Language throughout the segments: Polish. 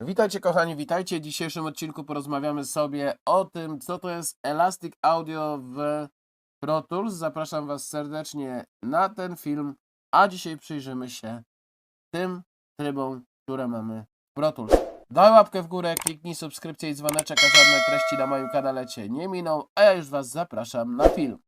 Witajcie kochani, witajcie. W dzisiejszym odcinku porozmawiamy sobie o tym, co to jest Elastic Audio w Pro Tools. Zapraszam Was serdecznie na ten film, a dzisiaj przyjrzymy się tym trybom, które mamy w Pro Tools. Daj łapkę w górę, kliknij subskrypcję i dzwoneczek, a żadne treści na moim kanale Cię nie miną, a ja już Was zapraszam na film.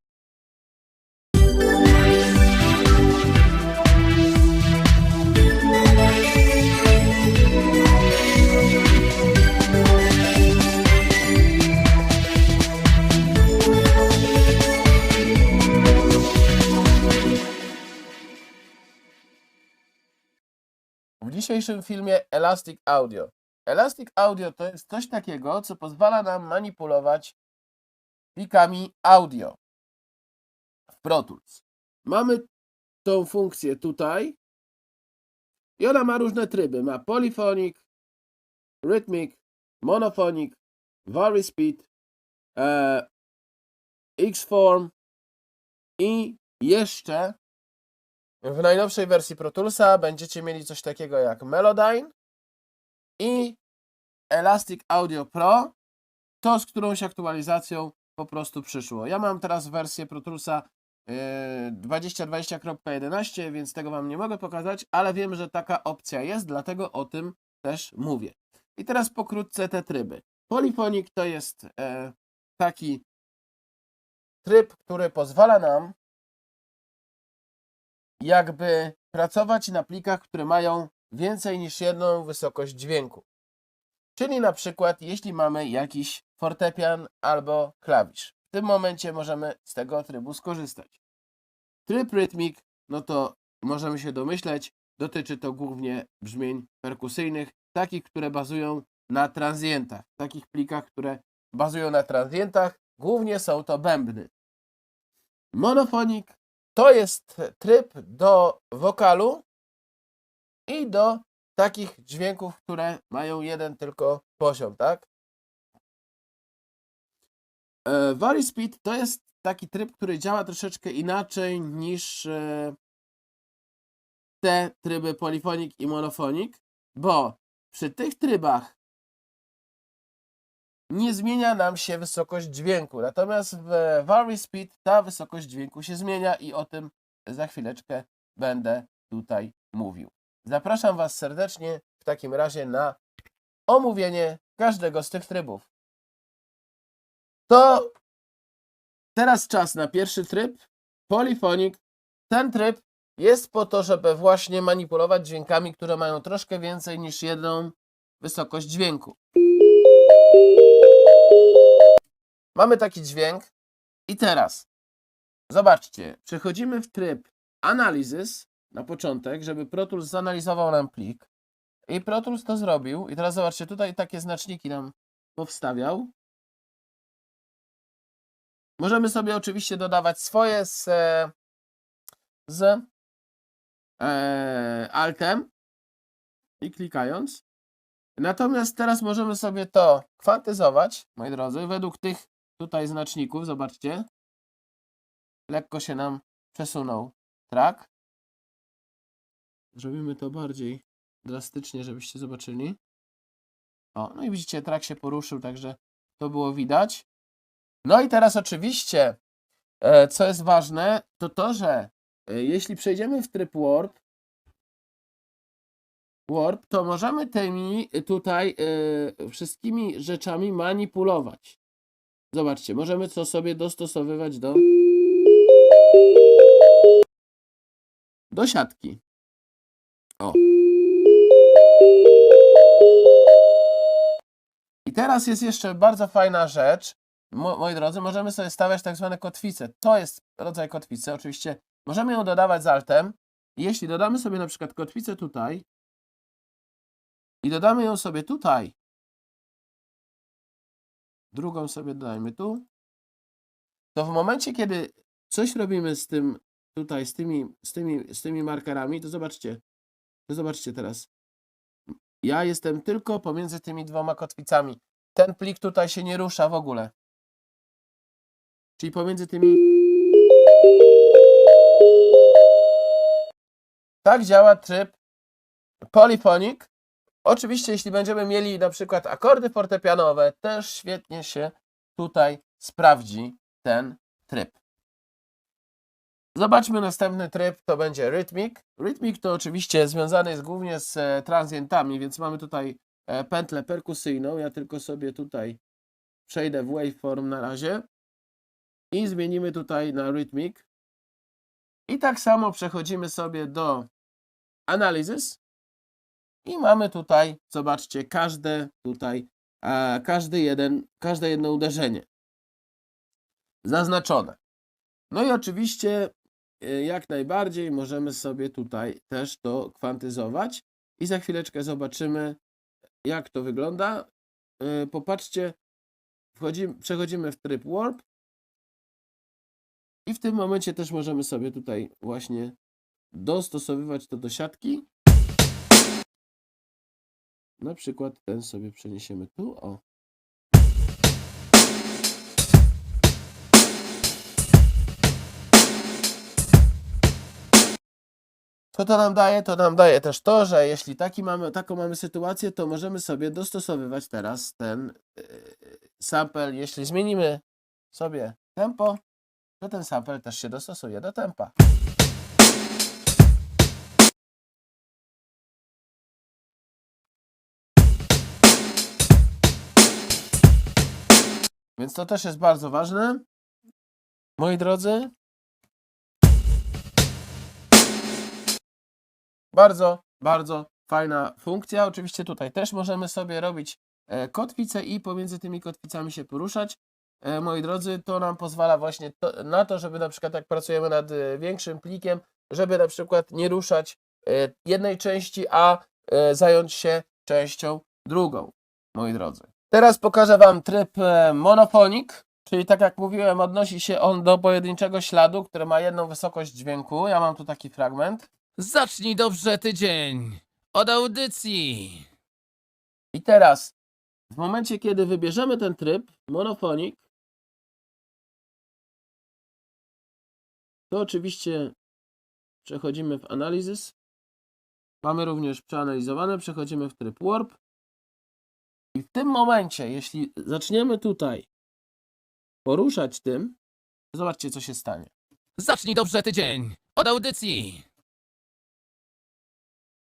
W dzisiejszym filmie Elastic Audio. Elastic Audio to jest coś takiego, co pozwala nam manipulować plikami audio w Pro Tools. Mamy tą funkcję tutaj i ona ma różne tryby. Ma polyphonic, rhythmic, monophonic, vary speed, e, X-form i jeszcze w najnowszej wersji Pro Toolsa będziecie mieli coś takiego jak Melodyne i Elastic Audio Pro, to z którąś aktualizacją po prostu przyszło. Ja mam teraz wersję Pro Toolsa yy, 2020.11, więc tego Wam nie mogę pokazać, ale wiem, że taka opcja jest, dlatego o tym też mówię. I teraz pokrótce te tryby. Polyphonic to jest e, taki tryb, który pozwala nam jakby pracować na plikach, które mają więcej niż jedną wysokość dźwięku. Czyli na przykład, jeśli mamy jakiś fortepian albo klawisz. W tym momencie możemy z tego trybu skorzystać. Tryb rytmik, no to możemy się domyśleć, dotyczy to głównie brzmień perkusyjnych, takich, które bazują na transientach. Takich plikach, które bazują na transientach, głównie są to bębny. Monofonik to jest tryb do wokalu i do takich dźwięków, które mają jeden tylko poziom, tak? E, Vary Speed to jest taki tryb, który działa troszeczkę inaczej niż e, te tryby Polyphonic i Monophonic, bo przy tych trybach nie zmienia nam się wysokość dźwięku. Natomiast w Vary Speed ta wysokość dźwięku się zmienia i o tym za chwileczkę będę tutaj mówił. Zapraszam Was serdecznie w takim razie na omówienie każdego z tych trybów. To teraz czas na pierwszy tryb, Polyphonic. Ten tryb jest po to, żeby właśnie manipulować dźwiękami, które mają troszkę więcej niż jedną wysokość dźwięku. Mamy taki dźwięk i teraz zobaczcie, przechodzimy w tryb Analysis na początek, żeby Pro Tools zanalizował nam plik i Pro Tools to zrobił i teraz zobaczcie, tutaj takie znaczniki nam powstawiał. Możemy sobie oczywiście dodawać swoje z, z e, Altem i klikając. Natomiast teraz możemy sobie to kwantyzować, moi drodzy, według tych tutaj znaczników, zobaczcie. Lekko się nam przesunął track. Zrobimy to bardziej drastycznie, żebyście zobaczyli. O, no i widzicie, track się poruszył, także to było widać. No i teraz oczywiście, e, co jest ważne, to to, że e, jeśli przejdziemy w tryb Warp, Warp, to możemy tymi tutaj e, wszystkimi rzeczami manipulować. Zobaczcie, możemy to sobie dostosowywać do do siatki. O. I teraz jest jeszcze bardzo fajna rzecz. Mo- Moi drodzy, możemy sobie stawiać tak zwane kotwice. To jest rodzaj kotwicy. Oczywiście możemy ją dodawać z altem. Jeśli dodamy sobie na przykład kotwicę tutaj i dodamy ją sobie tutaj, drugą sobie dodajmy tu, to w momencie, kiedy coś robimy z tym tutaj, z tymi, z tymi, z tymi markerami, to zobaczcie, to zobaczcie teraz. Ja jestem tylko pomiędzy tymi dwoma kotwicami. Ten plik tutaj się nie rusza w ogóle. Czyli pomiędzy tymi. Tak działa tryb Polyphonic. Oczywiście, jeśli będziemy mieli na przykład akordy fortepianowe, też świetnie się tutaj sprawdzi ten tryb. Zobaczmy następny tryb, to będzie Rhythmic. Rhythmic to oczywiście związany jest głównie z e, transientami, więc mamy tutaj e, pętlę perkusyjną. Ja tylko sobie tutaj przejdę w waveform na razie i zmienimy tutaj na Rhythmic. I tak samo przechodzimy sobie do Analysis i mamy tutaj, zobaczcie, każde tutaj, a, każdy jeden, każde jedno uderzenie zaznaczone. No i oczywiście y, jak najbardziej możemy sobie tutaj też to kwantyzować i za chwileczkę zobaczymy jak to wygląda. Y, Popatrzcie, wchodzimy, przechodzimy w tryb Warp i w tym momencie też możemy sobie tutaj właśnie dostosowywać to do siatki. Na przykład ten sobie przeniesiemy tu, o. Co to nam daje? To nam daje też to, że jeśli taki mamy, taką mamy sytuację, to możemy sobie dostosowywać teraz ten yy, sample. Jeśli zmienimy sobie tempo, to ten sample też się dostosuje do tempa. Więc to też jest bardzo ważne. Moi drodzy. Bardzo, bardzo fajna funkcja. Oczywiście tutaj też możemy sobie robić e, kotwice i pomiędzy tymi kotwicami się poruszać. E, Moi drodzy, to nam pozwala właśnie to, na to, żeby na przykład jak pracujemy nad e, większym plikiem, żeby na przykład nie ruszać jednej części, a zająć się częścią drugą, moi drodzy. Teraz pokażę Wam tryb e, monofonik, czyli tak jak mówiłem, odnosi się on do pojedynczego śladu, który ma jedną wysokość dźwięku. Ja mam tu taki fragment. Zacznij dobrze tydzień od audycji. I teraz, w momencie, kiedy wybierzemy ten tryb, monofonik, to oczywiście przechodzimy w Analysis. Mamy również przeanalizowane, przechodzimy w tryb Warp. I w tym momencie, jeśli zaczniemy tutaj poruszać tym, zobaczcie, co się stanie. Zacznij dobrze tydzień od audycji.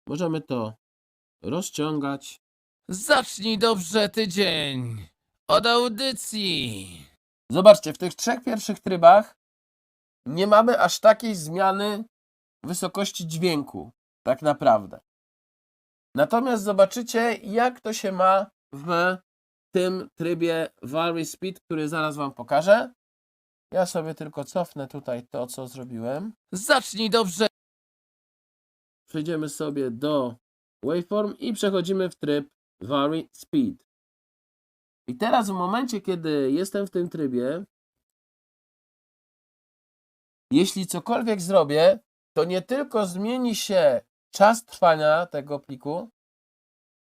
Możemy to rozciągać. Zacznij dobrze tydzień od audycji. Zobaczcie, w tych trzech pierwszych trybach nie mamy aż takiej zmiany wysokości dźwięku, tak naprawdę. Natomiast zobaczycie, jak to się ma w tym trybie Vary Speed, który zaraz Wam pokażę. Ja sobie tylko cofnę tutaj to, co zrobiłem. Zacznij dobrze. Przejdziemy sobie do Waveform i przechodzimy w tryb Vary Speed. I teraz w momencie, kiedy jestem w tym trybie, jeśli cokolwiek zrobię, to nie tylko zmieni się czas trwania tego pliku,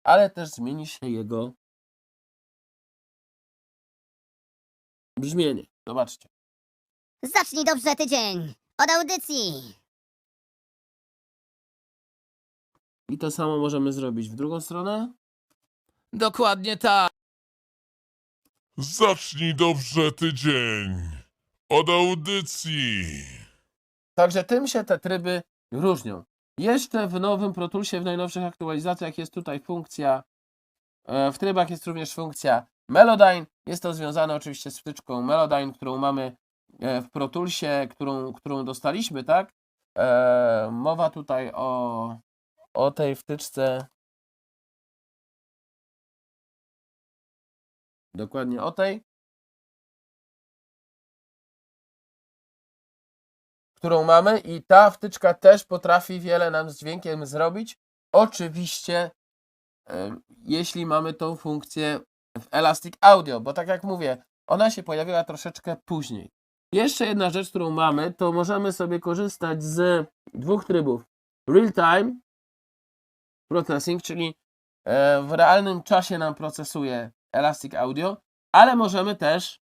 ale też zmieni się jego brzmienie. Zobaczcie. Zacznij dobrze tydzień od audycji. I to samo możemy zrobić w drugą stronę. Dokładnie tak. Zacznij dobrze tydzień od audycji. Także tym się te tryby różnią. Jeszcze w nowym Pro Toolsie, w najnowszych aktualizacjach jest tutaj funkcja, e, w trybach jest również funkcja Melodyne. Jest to związane oczywiście z wtyczką Melodyne, którą mamy e, w Pro Toolsie, którą, którą dostaliśmy, tak? E, mowa tutaj o, o tej wtyczce. Dokładnie o tej. którą mamy i ta wtyczka też potrafi wiele nam z dźwiękiem zrobić. Oczywiście, em, jeśli mamy tą funkcję w Elastic Audio, bo tak jak mówię, ona się pojawiła troszeczkę później. Jeszcze jedna rzecz, którą mamy, to możemy sobie korzystać z dwóch trybów. Real Time Processing, czyli e, w realnym czasie nam procesuje Elastic Audio, ale możemy też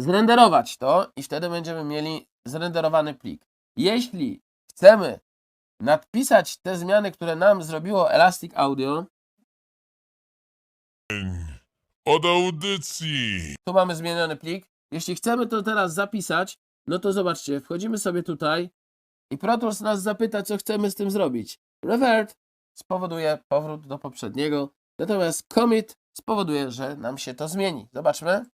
zrenderować to i wtedy będziemy mieli zrenderowany plik. Jeśli chcemy nadpisać te zmiany, które nam zrobiło Elastic Audio. Od audycji. Tu mamy zmieniony plik. Jeśli chcemy to teraz zapisać, no to zobaczcie, wchodzimy sobie tutaj i Pro Tools nas zapyta, co chcemy z tym zrobić. Revert spowoduje powrót do poprzedniego, natomiast commit spowoduje, że nam się to zmieni. Zobaczmy.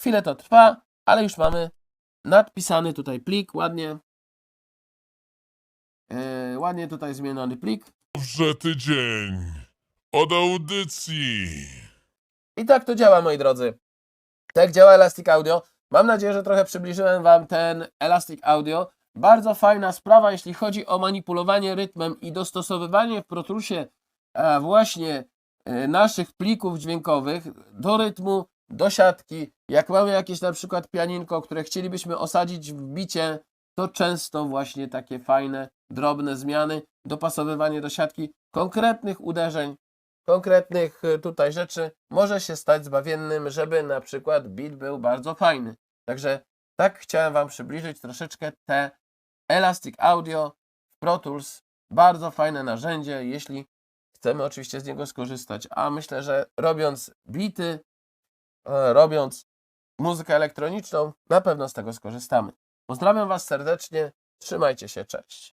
Chwilę to trwa, ale już mamy nadpisany tutaj plik, ładnie. Yy, ładnie tutaj zmieniony plik. Dobrze tydzień. Od audycji. I tak to działa, moi drodzy. Tak działa Elastic Audio. Mam nadzieję, że trochę przybliżyłem Wam ten Elastic Audio. Bardzo fajna sprawa, jeśli chodzi o manipulowanie rytmem i dostosowywanie w Pro Toolsie e, właśnie e, naszych plików dźwiękowych do rytmu, do siatki. Jak mamy jakieś na przykład pianinko, które chcielibyśmy osadzić w bicie, to często właśnie takie fajne, drobne zmiany, dopasowywanie do siatki konkretnych uderzeń konkretnych y, tutaj rzeczy może się stać zbawiennym, żeby na przykład beat był bardzo fajny. Także tak chciałem Wam przybliżyć troszeczkę te Elastic Audio Pro Tools. Bardzo fajne narzędzie, jeśli chcemy oczywiście z niego skorzystać. A myślę, że robiąc bity, e, robiąc muzykę elektroniczną, na pewno z tego skorzystamy. Pozdrawiam Was serdecznie, trzymajcie się, cześć.